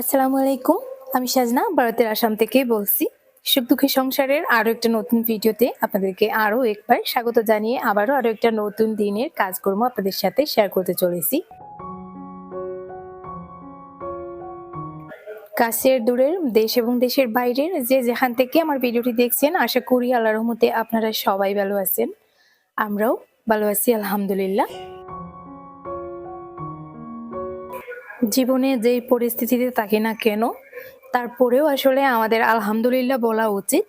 আসসালামু আলাইকুম আমি সাজনা, ভারতের আসাম থেকে বলছি। সুখ দুঃখী সংসারের আরও একটা নতুন ভিডিওতে আপনাদেরকে আরও একবার স্বাগত জানিয়ে আবারও আরও একটা নতুন দিনের কাজকর্ম আপনাদের সাথে শেয়ার করতে চলেছি। কাছের দূরের দেশ এবং দেশের বাইরের যে যেখান থেকে আমার ভিডিওটি দেখছেন, আশা করি আল্লাহর রহমতে আপনারা সবাই ভালো আছেন। আমরাও ভালো আছি, আলহামদুলিল্লাহ। জীবনে যেই পরিস্থিতিতে থাকি না কেন, তারপরেও আসলে আমাদের আলহামদুলিল্লাহ বলা উচিত।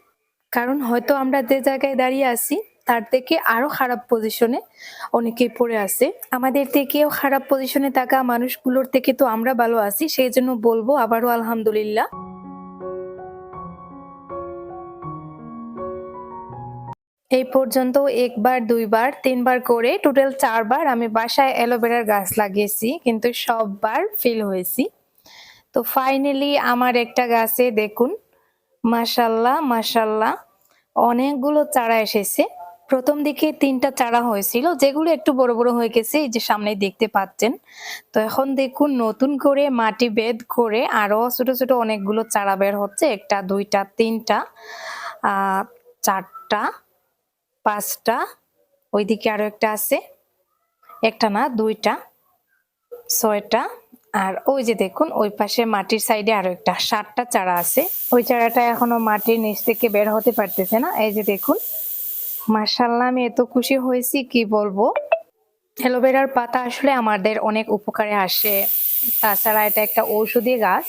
কারণ হয়তো আমরা যে জায়গায় দাঁড়িয়ে আছি, তার থেকে আরও খারাপ পজিশনে অনেকেই পড়ে আছে। আমাদের থেকেও খারাপ পজিশনে থাকা মানুষগুলোর থেকে তো আমরা ভালো আছি, সেই জন্য বলব আবারও আলহামদুলিল্লাহ। এই পর্যন্ত একবার, দুইবার, তিনবার করে টোটাল চারবার আমি বাসায় অ্যালোভেরার গাছ লাগিয়েছি, কিন্তু সববার ফেল হয়েছি। তো ফাইনালি আমার একটা গাছে দেখুন মাশাল্লাহ মাশাল্লাহ অনেকগুলো চারা এসেছে। প্রথম দিকে তিনটা চারা হয়েছিল, যেগুলো একটু বড় বড় হয়ে গেছে, এই যে সামনে দেখতে পাচ্ছেন। তো এখন দেখুন, নতুন করে মাটি বেদ করে আরও ছোট ছোট অনেকগুলো চারা বের হচ্ছে, একটা, দুইটা, তিনটা চারটা। পাঁচটা, ওইদিকে আরও একটা আছে। একটা না, দুইটা, ছয়টা, আর ওই যে দেখুন, ওই পাশে মাটির সাইডে আরও একটা, সাতটা চারা আছে। ওই চারাটা এখনও মাটির নিচ থেকে বের হতে পারতেছে না। এই যে দেখুন মার্শাল্লাহ আমি এত খুশি হয়েছি, কি বলব? অ্যালোভেরার পাতা আসলে আমাদের অনেক উপকারে আসে। তাছাড়া এটা একটা ঔষধি গাছ।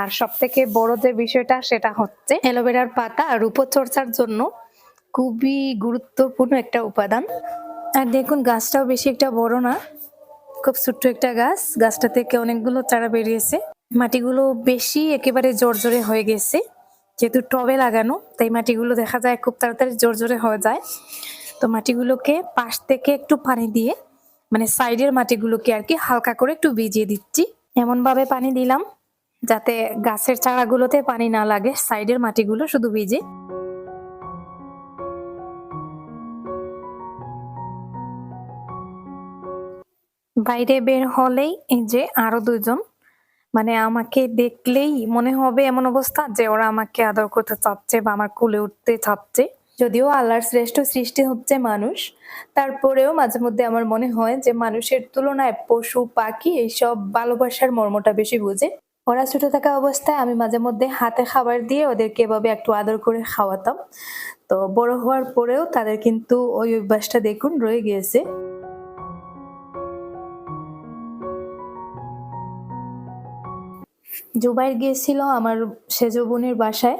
আর সব থেকে বড় যে বিষয়টা সেটা হচ্ছে, অ্যালোভেরার পাতা রূপচর্চার জন্য খুবই গুরুত্বপূর্ণ একটা উপাদান। আর দেখুন, গাছটাও বেশি একটা বড় না, খুব ছোট্ট একটা গাছ। গাছটা থেকে অনেকগুলো চারা বেরিয়েছে। মাটিগুলো বেশি একেবারে জোরে হয়ে গেছে, যেহেতু টবে লাগানো, তাই মাটিগুলো দেখা যায় খুব তাড়াতাড়ি জোর জোরে হয়ে যায়। তো মাটিগুলোকে পাশ থেকে একটু পানি দিয়ে মানে সাইডের মাটিগুলোকে আর কি হালকা করে একটু ভিজিয়ে দিচ্ছি। এমন ভাবে পানি দিলাম, যাতে গাছের চারাগুলোতে পানি না লাগে, সাইডের মাটিগুলো শুধু ভিজে। বাইরে বের হলেই এই যে আরও দুজন মানে আমাকে দেখলেই মনে হবে এমন অবস্থা যে ওরা আমাকে আদর করতে চাচ্ছে বা আমার কুলে উঠতে চাচ্ছে। যদিও আল্লাহর শ্রেষ্ঠ সৃষ্টি হচ্ছে মানুষ, তারপরেও মাঝে মধ্যে আমার মনে হয় যে মানুষের তুলনায় পশু, পাখি এইসব ভালোবাসার মর্মটা বেশি বুঝে। ওরা ছোট থাকা অবস্থায় আমি মাঝে মধ্যে হাতে খাবার দিয়ে ওদেরকে এভাবে একটু আদর করে খাওয়াতাম। তো বড় হওয়ার পরেও তাদের কিন্তু ওই অভ্যাসটা দেখুন রয়ে গিয়েছে। জুবাইর গিয়েছিল আমার সেজ বোনের বাসায়।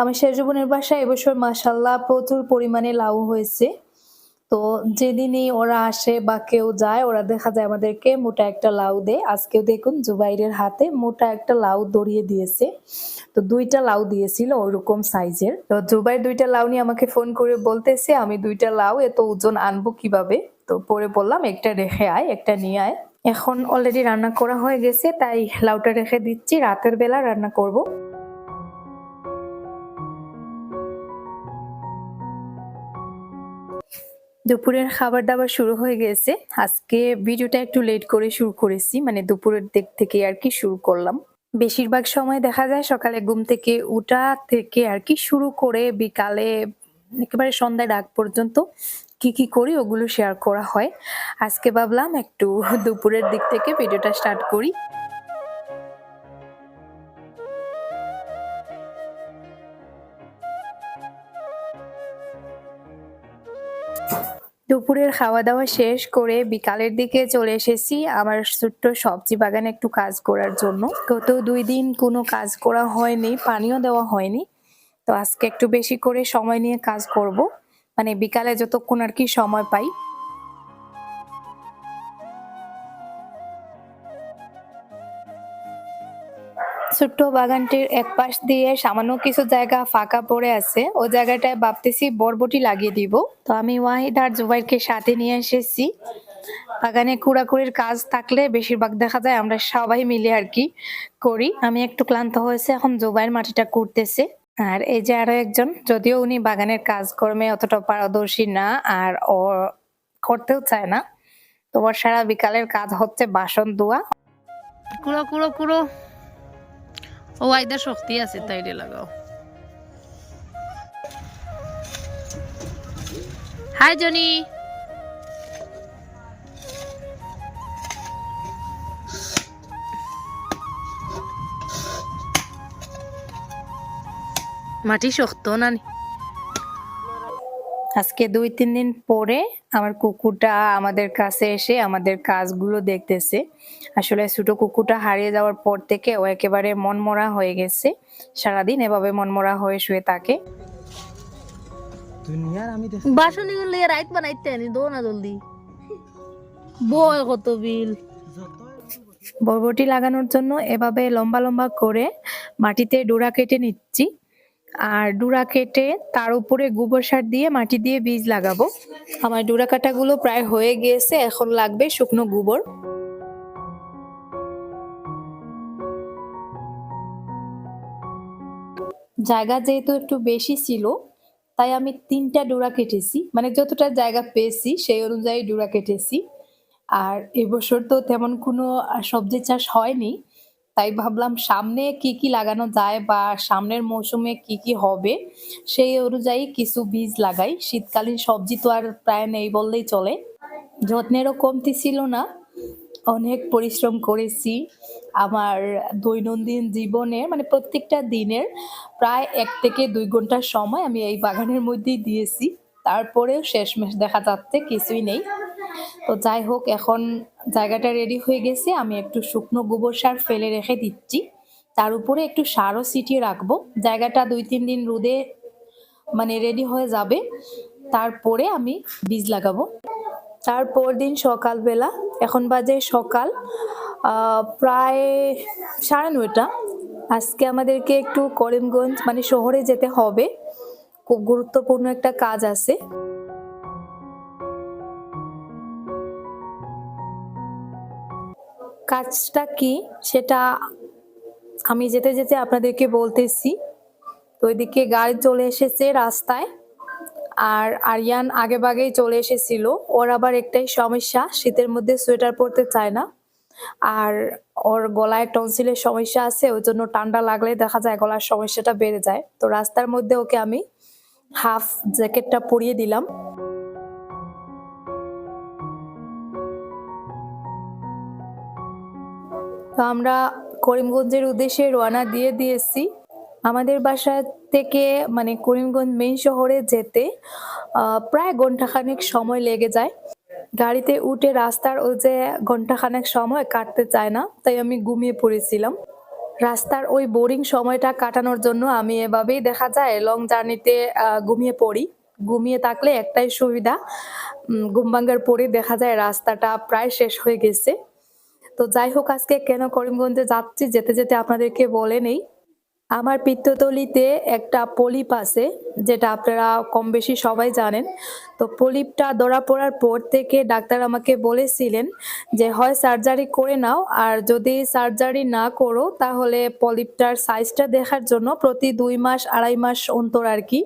আমার সেজ বোনের বাসায় এবছর মাসাল্লাহ প্রচুর পরিমাণে লাউ হয়েছে। তো যেদিনই ওরা আসে বা কেউ যায়, ওরা দেখা যায় আমাদেরকে মোটা একটা লাউ দেয়। আজকেও দেখুন জুবাইরের হাতে মোটা একটা লাউ দড়িয়ে দিয়েছে। তো দুইটা লাউ দিয়েছিল ওইরকম সাইজের। তো জুবাইর দুইটা লাউ নিয়ে আমাকে ফোন করে বলতেছে, আমি দুইটা লাউ, এত ওজন আনব কীভাবে? তো পরে বললাম, একটা রেখে আয়, একটা নিয়ে আয়। এখন অলরেডি রান্না করা হয়ে গেছে, তাই লাউটা রেখে দিচ্ছি। রাতের বেলা রান্না করব। দুপুরের খাবার দাবার শুরু হয়ে গেছে। আজকে ভিডিওটা একটু লেট করে শুরু করেছি মানে দুপুরের দিক থেকে আর কি শুরু করলাম। বেশিরভাগ সময় দেখা যায় সকালে ঘুম থেকে উঠা থেকে আর কি শুরু করে বিকালে, একেবারে সন্ধ্যায় ডাক পর্যন্ত কি কি করি ওগুলো শেয়ার করা হয়। আজকে ভাবলাম একটু দুপুরের দিক থেকে ভিডিওটা স্টার্ট করি। দুপুরের খাওয়া দাওয়া শেষ করে বিকালের দিকে চলে এসেছি আমার ছোট্ট সবজি বাগানে একটু কাজ করার জন্য। গত দুই দিন কোনো কাজ করা হয়নি, পানিও দেওয়া হয়নি। তো আজকে একটু বেশি করে সময় নিয়ে কাজ করব। মানে বিকালে যতক্ষণ আর কি সময় পাই। ছোট্ট বাগানটির এক পাশ দিয়ে সামান্য কিছু জায়গা ফাঁকা পড়ে আছে। ও জায়গাটায় ভাবতেছি বরবটি লাগিয়ে দিব। তো আমি ওয়াহিদ আর জুবাইরকে সাথে নিয়ে এসেছি। বাগানে কুড়াকুড়ির কাজ থাকলে বেশিরভাগ দেখা যায় আমরা সবাই মিলে আর কি করি। আমি একটু ক্লান্ত হয়েছে, এখন জুবাইর মাটিটা কুড়তেছে। আর এই যে আরও একজন, যদিও উনি বাগানের কাজকর্মে অতটা পারদর্শী না, আর ও করতেও চায় না। তোমার সারা বিকালের কাজ হচ্ছে বাসন ধোয়া। কুড়ো কুড়ো কুড়ো। ও আইদা শক্তি আছে তাইরে লাগাও। Hi, Johnny. মাটি শক্ত নানি আজকে দুই তিন দিন পরে আমার কুকুরটা আমাদের কাছে এসে আমাদের কাজগুলো দেখতেছে। আসলে ছোট কুকুরটা হারিয়ে যাওয়ার পর থেকে ও একেবারে মনমরা হয়ে গেছে। সারাদিন এভাবে মনমরা হয়ে শুয়ে থাকে। দুনিয়ার আমি বাসনি গুলো রাইত বানাইতে আনি দো না জলদি। বয় কত বিল। বরবটি লাগানোর জন্য এভাবে লম্বা লম্বা করে মাটিতে ডোরা কেটে নিচ্ছি। আর ডোরা কেটে তার উপরে গোবর সার দিয়ে মাটি দিয়ে বীজ লাগাবো। আমার ডোরা কাটাগুলো প্রায় হয়ে গিয়েছে, এখন লাগবে শুকনো গোবর। জায়গা যেহেতু একটু বেশি ছিল, তাই আমি তিনটা ডোরা কেটেছি। মানে যতটা জায়গা পেয়েছি, সেই অনুযায়ী ডোরা কেটেছি। আর এবছর তো তেমন কোনো সবজি চাষ হয়নি। তাই ভাবলাম সামনে কি কি লাগানো যায় বা সামনের মৌসুমে কি কি হবে, সেই অনুযায়ী কিছু বীজ লাগাই। শীতকালীন সবজি তো আর প্রায় নেই বললেই চলে। যত্নেরও কমতি ছিল না, অনেক পরিশ্রম করেছি। আমার দৈনন্দিন জীবনে মানে প্রত্যেকটা দিনের প্রায় এক থেকে দুই ঘণ্টার সময় আমি এই বাগানের মধ্যেই দিয়েছি। তারপরেও শেষমেশ দেখা যাচ্ছে, কিছুই নেই। তো যাই হোক, এখন জায়গাটা রেডি হয়ে গেছে। আমি একটু শুকনো গোবর সার ফেলে রেখে দিচ্ছি। তার উপরে একটু সারও ছিটিয়ে রাখব। জায়গাটা দুই তিন দিন রোদে মানে রেডি হয়ে যাবে। তারপরে আমি বীজ লাগাবো। তারপর দিন সকালবেলা, এখন বাজে সকাল প্রায় সাড়ে নয়টা। আজকে আমাদেরকে একটু করিমগঞ্জ মানে শহরে যেতে হবে। খুব গুরুত্বপূর্ণ একটা কাজ আছে। কাজটা কি সেটা আমি যেতে যেতে আপনাদেরকে বলতেছি। তো ওইদিকে গাড়ি চলে এসেছে রাস্তায়, আর আরিয়ান আগে বাগেই চলে এসেছিল। ওর আবার একটাই সমস্যা, শীতের মধ্যে সোয়েটার পরতে চায় না। আর ওর গলায় টনসিলের সমস্যা আছে, ওই জন্য ঠান্ডা লাগলে দেখা যায় গলার সমস্যাটা বেড়ে যায়। তো রাস্তার মধ্যে ওকে আমি হাফ জ্যাকেটটা পরিয়ে দিলাম। তো আমরা করিমগঞ্জের উদ্দেশ্যে রওনা দিয়ে দিয়েছি। আমাদের বাসা থেকে মানে করিমগঞ্জ মেইন শহরে যেতে প্রায় ঘন্টাখানেক সময় লেগে যায়। গাড়িতে উঠে রাস্তার ওই যে ঘন্টাখানেক সময় কাটতে চায় না, তাই আমি ঘুমিয়ে পড়েছিলাম। রাস্তার ওই বোরিং সময়টা কাটানোর জন্য আমি এভাবেই দেখা যায় লং জার্নিতে ঘুমিয়ে পড়ি। ঘুমিয়ে থাকলে একটাই সুবিধা ঘুম ভাঙ্গার পরে দেখা যায় রাস্তাটা প্রায় শেষ হয়ে গেছে। তো যাই হোক, আজকে কেন করিমগঞ্জে যাচ্ছি, যেতে যেতে আপনাদেরকে বলে নেই। আমার পিত্তথলিতে একটা পলিপ আছে, যেটা আপনারা কম বেশি সবাই জানেন। তো পলিপটা ধরা পড়ার পর থেকে ডাক্তার আমাকে বলেছিলেন যে, হয় সার্জারি করে নাও, আর যদি সার্জারি না করো, তাহলে পলিপটার সাইজটা দেখার জন্য প্রতি দুই মাস, আড়াই মাস অন্তর আর কি,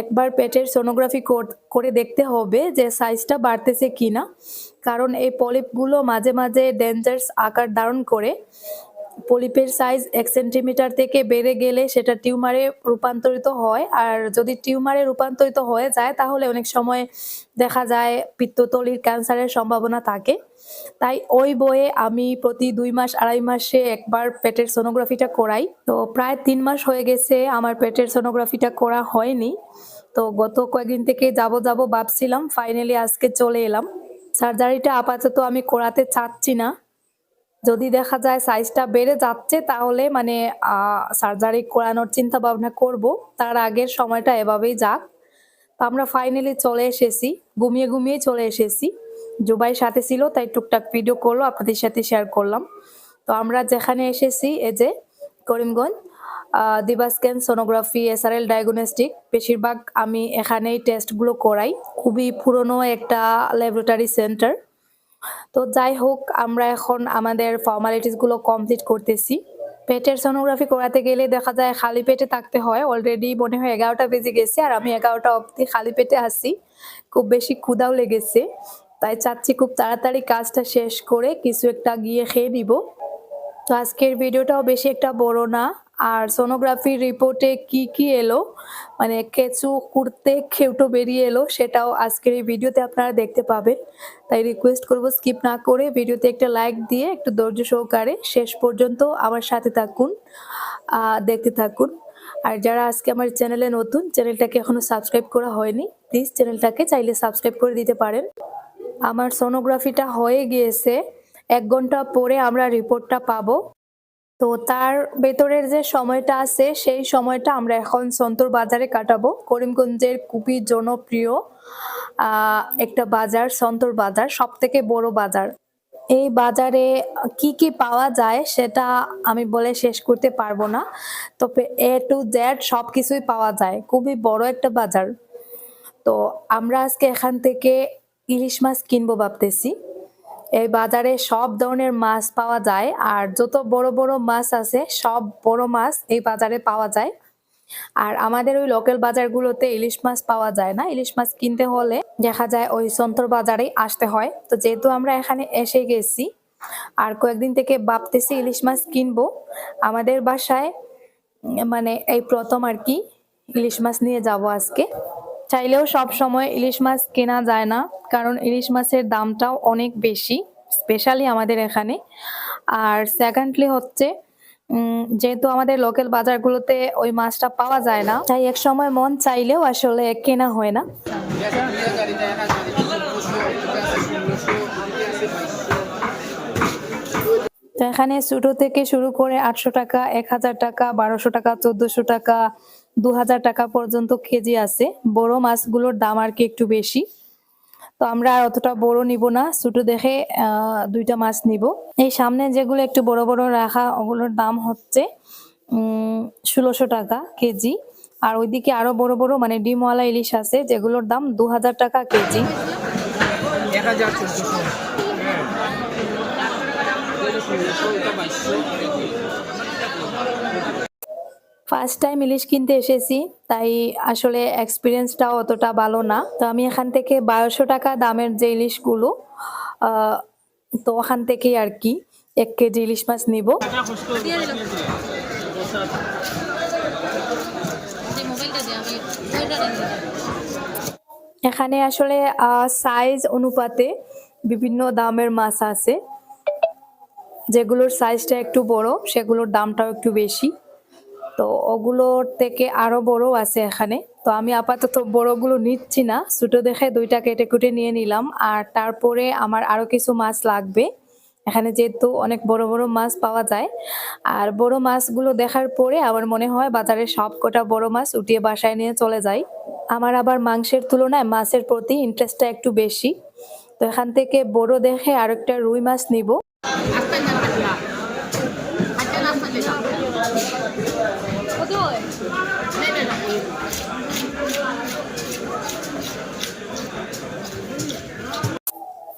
একবার পেটের সোনোগ্রাফি করে দেখতে হবে যে সাইজটা বাড়তেছে কি না কারণ এই পলিপগুলো মাঝে মাঝে ডেঞ্জার্স আকার ধারণ করে। পলিপের সাইজ এক সেন্টিমিটার থেকে বেড়ে গেলে সেটা টিউমারে রূপান্তরিত হয়। আর যদি টিউমারে রূপান্তরিত হয়ে যায়, তাহলে অনেক সময় দেখা যায় পিত্ততলির ক্যান্সারের সম্ভাবনা থাকে। তাই ওই বইয়ে আমি প্রতি দুই মাস, আড়াই মাসে একবার পেটের সোনোগ্রাফিটা করাই। তো প্রায় তিন মাস হয়ে গেছে আমার পেটের সোনোগ্রাফিটা করা হয়নি। তো গত কয়েকদিন থেকে যাব যাব ভাবছিলাম ফাইনালি আজকে চলে এলাম। সার্জারিটা আপাতত আমি করাতে চাচ্ছি না। যদি দেখা যায় সাইজটা বেড়ে যাচ্ছে, তাহলে মানে সার্জারি করানোর চিন্তা ভাবনা করব। তার আগের সময়টা এভাবেই যাক। তো আমরা ফাইনালি চলে এসেছি, ঘুমিয়ে ঘুমিয়ে চলে এসেছি। জুবাই সাথে ছিল, তাই টুকটাক ভিডিও করল, আপনাদের সাথে শেয়ার করলাম। তো আমরা যেখানে এসেছি, এই যে Karimganj Divascan sonography SRL diagnostic বেশিরভাগ আমি এখানেই টেস্টগুলো করাই। খুবই পুরনো একটা ল্যাবরেটরি সেন্টার তো যাই হোক, আমরা এখন আমাদের ফর্মালিটিসগুলো কমপ্লিট করতেছি। পেটের সোনোগ্রাফি করাতে গেলে দেখা যায় খালি পেটে থাকতে হয়। অলরেডি মনে হয় এগারোটা বেজে গেছে আর আমি এগারোটা অবধি খালি পেটে আসি খুব বেশি ক্ষুদাও লেগেছে। তাই চাচ্ছি খুব তাড়াতাড়ি কাজটা শেষ করে কিছু একটা গিয়ে খেয়ে নিব। তো আজকের ভিডিওটাও বেশি একটা বড় না। আর সোনোগ্রাফি রিপোর্টে কি কি এলো? মানে কেঁচু কুড়তে খেউটো বেরিয়ে এলো, সেটাও আজকের এই ভিডিওতে আপনারা দেখতে পাবেন। তাই রিকোয়েস্ট করব স্কিপ না করে ভিডিওতে একটা লাইক দিয়ে, একটু ধৈর্য সহকারে শেষ পর্যন্ত আমার সাথে থাকুন দেখতে থাকুন। আর যারা আজকে আমার চ্যানেলে নতুন চ্যানেলটাকে এখনও সাবস্ক্রাইব করা হয়নি প্লিজ চ্যানেলটাকে চাইলে সাবস্ক্রাইব করে দিতে পারেন। আমার সোনোগ্রাফিটা হয়ে গিয়েছে। এক ঘণ্টা পরে আমরা রিপোর্টটা পাবো। তো তার ভেতরের যে সময়টা আছে, সেই সময়টা আমরা এখন সন্তর বাজারে কাটাবো। করিমগঞ্জের খুবই জনপ্রিয় একটা বাজার, সন্তর বাজার সব থেকে বড় বাজার। এই বাজারে কি কি পাওয়া যায় সেটা আমি বলে শেষ করতে পারব না। তবে এ টু জেড সব কিছুই পাওয়া যায়। খুবই বড় একটা বাজার। তো আমরা আজকে এখান থেকে ইলিশ মাছ কিনবো ভাবতেছি। এই বাজারে সব ধরনের মাছ পাওয়া যায় আর যত বড় বড় মাছ আছে, সব বড় মাছ এই বাজারে পাওয়া যায়। আর আমাদের ওই লোকাল বাজারগুলোতে ইলিশ মাছ পাওয়া যায় না। ইলিশ মাছ কিনতে হলে দেখা যায় ওই সন্তর বাজারেই আসতে হয়। তো যেহেতু আমরা এখানে এসে গেছি, আর কয়েকদিন থেকে ভাবতেছি ইলিশ মাছ কিনবো, আমাদের বাসায় মানে এই প্রথম আর কি ইলিশ মাছ নিয়ে যাব আজকে। চাইলেও সব সময় ইলিশ মাছ কেনা যায় না। কারণ ইলিশ মাছের দামটাও অনেক বেশি স্পেশালি আমাদের এখানে। আর সেকেন্ডলি হচ্ছে যেহেতু আমাদের লোকাল বাজারগুলোতে ওই মাছটা পাওয়া যায় না, তাই এক সময় মন চাইলেও আসলে কেনা হয় না। তো এখানে ছোটো থেকে শুরু করে আটশো টাকা, এক হাজার টাকা, বারোশো টাকা, চোদ্দশো টাকা, দু হাজার টাকা পর্যন্ত কেজি আছে। বড় মাছগুলোর দাম আর কি একটু বেশি। তো আমরা আর অতটা বড় নিব না, ছোটো দেখে দুইটা মাছ নিব। এই সামনে যেগুলো একটু বড় বড় রাখা, ওগুলোর দাম হচ্ছে ষোলোশো টাকা কেজি। আর ওইদিকে আরও বড় বড় মানে ডিমওয়ালা ইলিশ আছে, যেগুলোর দাম দু হাজার টাকা কেজি। এক হাজার চোদ্দশো ষোলোশো এটা বাইশশো ফার্স্ট টাইম ইলিশ কিনতে এসেছি, তাই আসলে এক্সপিরিয়েন্সটাও অতটা ভালো না। তো আমি এখান থেকে বারোশো টাকা দামের যে ইলিশগুলো তো ওখান থেকেই আর কি এক কেজি ইলিশ মাছ নিব। এখানে আসলে সাইজ অনুপাতে বিভিন্ন দামের মাছ আছে। যেগুলোর সাইজটা একটু বড়, সেগুলোর দামটাও একটু বেশি। তো ওগুলোর থেকে আরও বড় আছে এখানে। তো আমি আপাতত বড়গুলো নিচ্ছি না, ছোটো দেখে দুইটা কেটে কুটে নিয়ে নিলাম। আর তারপরে আমার আরও কিছু মাছ লাগবে। এখানে যেহেতু অনেক বড় বড় মাছ পাওয়া যায়। আর বড় মাছগুলো দেখার পরে আমার মনে হয় বাজারে সব কটা বড় মাছ উঠিয়ে বাসায় নিয়ে চলে যাই। আমার আবার মাংসের তুলনায় মাছের প্রতি ইন্টারেস্টটা একটু বেশি। তো এখান থেকে বড় দেখে আরেকটা রুই মাছ নিব।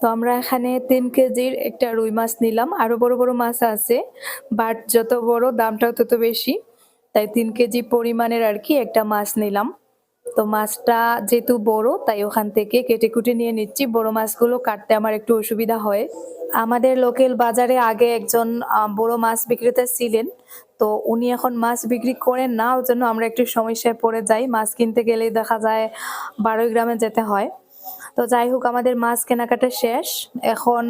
তো আমরা এখানে তিন কেজির একটা রুই মাছ নিলাম। আরও বড় বড় মাছ আছে, বাট যত বড় দামটাও তত বেশি। তাই তিন কেজি পরিমাণের আর কি একটা মাছ নিলাম। তো মাছটা যেহেতু বড়, তাই ওখান থেকে কেটে কুটে নিয়ে নিচ্ছি। বড় মাছগুলো কাটতে আমার একটু অসুবিধা হয়। আমাদের লোকাল বাজারে আগে একজন বড় মাছ বিক্রেতা ছিলেন। তো উনি এখন মাছ বিক্রি করেন না ওর জন্য আমরা একটু সমস্যায় পড়ে যাই। মাছ কিনতে গেলেই দেখা যায় বারোই গ্রামে যেতে হয়। তো যাই হোক, আমাদের মাছ কেনাকাটা শেষ। এখন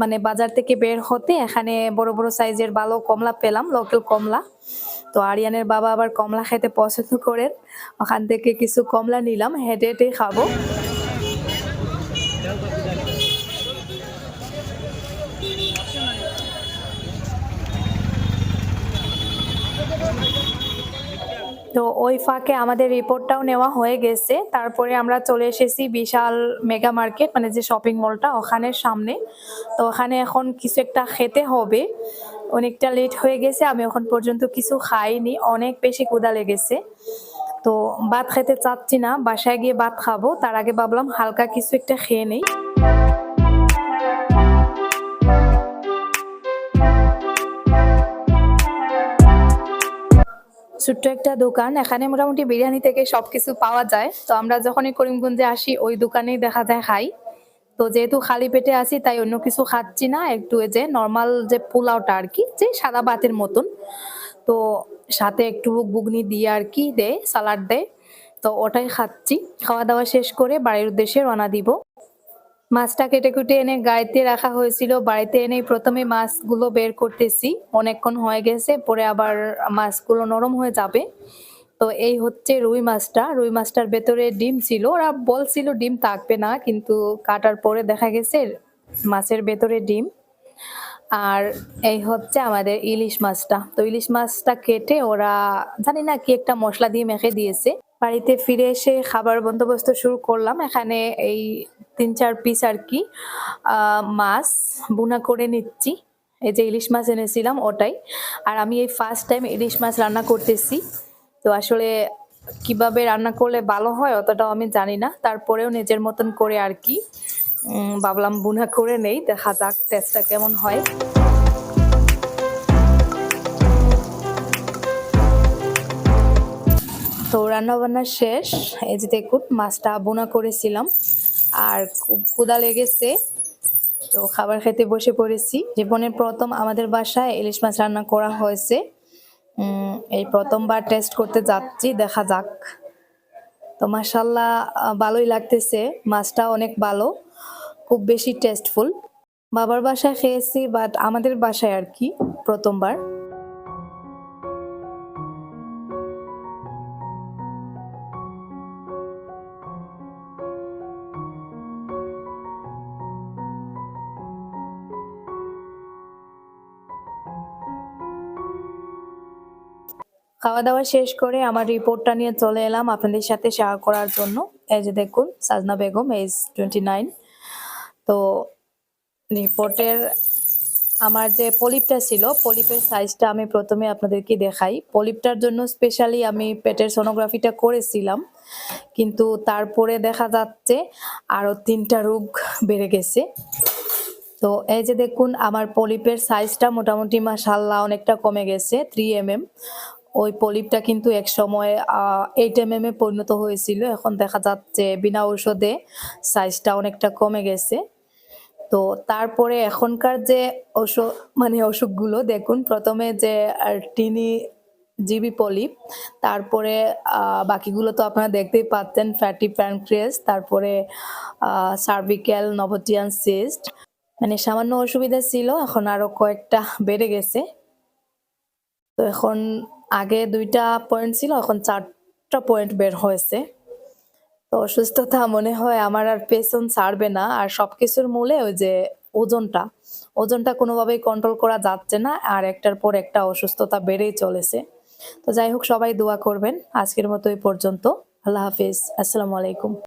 মানে বাজার থেকে বের হতে এখানে বড় বড় সাইজের ভালো কমলা পেলাম লোকাল কমলা। তো আরিয়ানের বাবা আবার কমলা খেতে পছন্দ করেন। ওখান থেকে কিছু কমলা নিলাম, হেঁটে হেঁটে খাব। তো ওই ফাঁকে আমাদের রিপোর্টটাও নেওয়া হয়ে গেছে। তারপরে আমরা চলে এসেছি বিশাল মেগা মার্কেট মানে যে শপিং মলটা ওখানের সামনে। তো ওখানে এখন কিছু একটা খেতে হবে। অনেকটা লেট হয়ে গেছে, আমি এখন পর্যন্ত কিছু খাইনি। অনেক বেশি ক্ষুধা লেগেছে। তো ভাত খেতে চাচ্ছি না, বাসায় গিয়ে ভাত খাব। তার আগে ভাবলাম হালকা কিছু একটা খেয়ে নেই। ছোট্ট একটা দোকান। এখানে মোটামুটি বিরিয়ানি থেকে সবকিছু পাওয়া যায়। তো আমরা যখনই করিমগঞ্জে আসি, ওই দোকানেই দেখা যায় খাই। তো যেহেতু খালি পেটে আছি, তাই অন্য কিছু খাচ্ছি না। একটু যে নর্মাল যে পোলাওটা আর কি, যে সাদা ভাতের মতন। তো সাথে একটু বুগনি দিয়ে আর কি দেয় সালাড দেয় তো ওটাই খাচ্ছি। খাওয়া দাওয়া শেষ করে বাড়ির উদ্দেশ্যে রওনা দিব। মাছটা কেটে কুটে এনে গাড়িতে রাখা হয়েছিল। বাড়িতে এনে প্রথমে মাছগুলো বের করতেছি। অনেকক্ষণ হয়ে গেছে, পরে আবার মাছগুলো নরম হয়ে যাবে। তো এই হচ্ছে রুই মাছটা। রুই মাছটার ভেতরে ডিম ছিল। ওরা বলছিল ডিম থাকবে না, কিন্তু কাটার পরে দেখা গেছে মাছের ভেতরে ডিম। আর এই হচ্ছে আমাদের ইলিশ মাছটা। তো ইলিশ মাছটা কেটে ওরা জানি না কি একটা মশলা দিয়ে মেখে দিয়েছে। বাড়িতে ফিরে এসে খাবার বন্দোবস্ত শুরু করলাম। এখানে এই তিন চার পিস আর কি মাছ বুনা করে নিচ্ছি। এই যে ইলিশ মাছ এনেছিলাম ওটাই। আর আমি এই ফার্স্ট টাইম ইলিশ মাছ রান্না করতেছি। তো আসলে কীভাবে রান্না করলে ভালো হয় অতটাও আমি জানি না। তারপরেও নিজের মতন করে আর কি ভাবলাম বুনা করে নেই। দেখা যাক টেস্টটা কেমন হয়। তো রান্না বান্না শেষ। এই যে দেখুন, মাছটা বোনা করেছিলাম। আর খুব ক্ষুদা লেগেছে। তো খাবার খেতে বসে পড়েছি। জীবনের প্রথম আমাদের বাসায় ইলিশ মাছ রান্না করা হয়েছে। এই প্রথমবার টেস্ট করতে যাচ্ছি, দেখা যাক। তো মাসাল্লাহ ভালোই লাগতেছে। মাছটা অনেক ভালো, খুব বেশি টেস্টফুল বাবার বাসায় খেয়েছি বাট আমাদের বাসায় আর কি, প্রথমবার। খাওয়া দাওয়া শেষ করে আমার রিপোর্টটা নিয়ে চলে এলাম আপনাদের সাথে শেয়ার করার জন্য। এই যে দেখুন, সাজনা বেগম এজ টোয়েন্টি নাইন তো রিপোর্টের আমার যে পলিপটা ছিল পলিপের সাইজটা আমি প্রথমে আপনাদেরকে দেখাই। পলিপটার জন্য স্পেশালি আমি পেটের সোনোগ্রাফিটা করেছিলাম, কিন্তু তারপরে দেখা যাচ্ছে আরও তিনটা রোগ বেড়ে গেছে। তো এই যে দেখুন, আমার পলিপের সাইজটা মোটামুটি মাসাল্লাহ অনেকটা কমে গেছে থ্রি এম এম ওই পলিপটা কিন্তু এক সময় এইট এম এম এ পরিণত হয়েছিল। এখন দেখা যাচ্ছে বিনা ঔষধে সাইজটা অনেকটা কমে গেছে। তো তারপরে এখনকার যে অসুখ মানে অসুখগুলো দেখুন, প্রথমে যে টিনি জিবি পলিপ, তারপরে বাকিগুলো তো আপনারা দেখতেই পাচ্ছেন ফ্যাটি প্যানক্রিয়াস তারপরে সার্ভিক্যাল নভোটিয়ান সিস্ট মানে সামান্য অসুবিধা ছিল, এখন আরও কয়েকটা বেড়ে গেছে। তো এখন আগে দুইটা পয়েন্ট ছিল, এখন চারটা পয়েন্ট বের হয়েছে। তো অসুস্থতা মনে হয় আমার আর পেছন ছাড়বে না, আর সবকিছুর মূলে ওই যে ওজনটা ওজনটা কোনোভাবেই কন্ট্রোল করা যাচ্ছে না, আর একটার পর একটা অসুস্থতা বেড়েই চলেছে। তো যাই হোক, সবাই দোয়া করবেন। আজকের মতো এই পর্যন্ত। আল্লাহ হাফিজ। আসসালামু আলাইকুম।